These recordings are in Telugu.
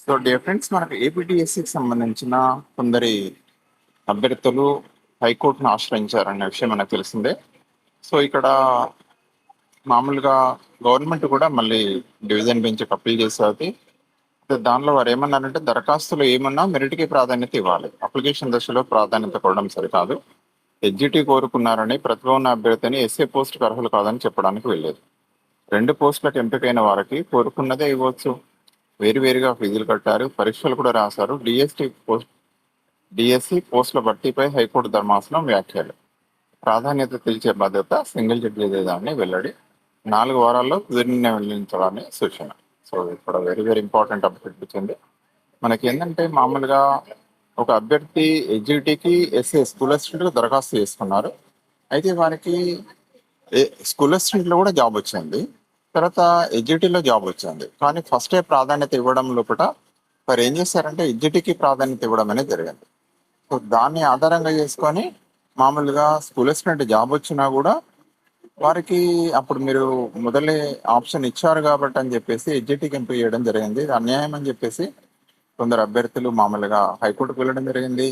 సో డియర్ ఫ్రెండ్స్ మనకు ఏపీటీఎస్సికి సంబంధించిన కొందరి అభ్యర్థులు హైకోర్టును ఆశ్రయించారనే విషయం మనకు తెలిసిందే. సో ఇక్కడ మామూలుగా గవర్నమెంట్ కూడా మళ్ళీ డివిజన్ బెంచ్ అప్పీల్ చేసేది దానిలో వారు ఏమన్నారంటే దరఖాస్తులు ఏమన్నా మెరిట్కి ప్రాధాన్యత ఇవ్వాలి. అప్లికేషన్ దశలో ప్రాధాన్యత కోవడం సరికాదు. ఎగ్జిటీ కోరుకున్నారని ప్రతిభ ఉన్న అభ్యర్థిని ఎస్ఏ పోస్ట్కి అర్హులు కాదని చెప్పడానికి వెళ్ళేది రెండు పోస్టులకు ఎంపికైన వారికి కోరుకున్నదే ఇవ్వచ్చు. వేరువేరుగా ఫీజులు కట్టారు. పరీక్షలు కూడా రాశారు. డిఎస్టి పోస్ట్ డిఎస్సి పోస్టుల భర్తీపై హైకోర్టు ధర్మాసనం వ్యాఖ్యలు. ప్రాధాన్యత తెలిచే బాధ్యత సింగిల్ జడ్జిదాన్ని వెల్లడి. నాలుగు వారాల్లో తుది నిర్ణయం సూచన. సో ఇక్కడ వెరీ వెరీ ఇంపార్టెంట్ అప్డేట్ వచ్చింది. మనకి ఏంటంటే మామూలుగా ఒక అభ్యర్థి ఎగ్జిక్యూటివ్కి ఎస్ఏ స్కూల్ అసిస్టెంట్గా దరఖాస్తు చేసుకున్నారు. అయితే వారికి స్కూల్ అసిస్టెంట్లో కూడా జాబ్ వచ్చింది. తర్వాత ఎగ్జిటీలో జాబ్ వచ్చింది. కానీ ఫస్ట్ ప్రాధాన్యత ఇవ్వడం లోపల వారు ఏం చేశారంటే ఎగ్జిటీకి ప్రాధాన్యత ఇవ్వడం అనేది జరిగింది. సో దాన్ని ఆధారంగా చేసుకొని మామూలుగా స్కూల్ అసిస్టెంట్ జాబ్ వచ్చినా కూడా వారికి అప్పుడు మీరు మొదలే ఆప్షన్ ఇచ్చారు కాబట్టి అని చెప్పేసి ఎగ్జిటీకి ఎంపిక చేయడం జరిగింది. ఇది అన్యాయం అని చెప్పేసి కొందరు అభ్యర్థులు మామూలుగా హైకోర్టుకు వెళ్ళడం జరిగింది.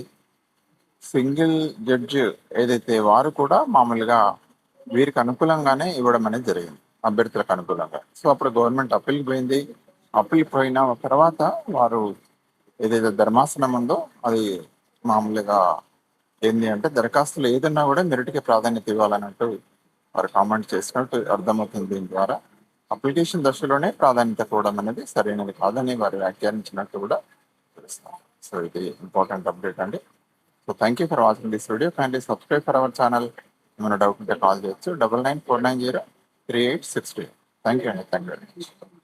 సింగిల్ జడ్జి ఏదైతే వారు కూడా మామూలుగా వీరికి అనుకూలంగానే ఇవ్వడం అనేది జరిగింది. అభ్యర్థులకు అనుకూలంగా. సో అప్పుడు గవర్నమెంట్ అప్పీల్కి పోయింది. అప్పీల్ పోయిన తర్వాత వారు ఏదైతే ధర్మాసనం ఉందో అది మామూలుగా ఏంది అంటే దరఖాస్తులు ఏదన్నా కూడా మెరిట్కి ప్రాధాన్యత ఇవ్వాలన్నట్టు వారు కామెంట్ చేసినట్టు అర్థమవుతుంది దీని ద్వారా. అప్లికేషన్ దశలోనే ప్రాధాన్యత కూడా అనేది సరైనది కాదని వారు వ్యాఖ్యానించినట్టు కూడా తెలుస్తాం. సో ఇది ఇంపార్టెంట్ అప్డేట్ అండి. So thank you for watching this video. Kindly subscribe for our channel ఏమైనా డౌట్ ఉంటే కాల్ చేయొచ్చు. Double nine four nine zero three eight six two thank you అండి థ్యాంక్ యూ వెరీ మచ్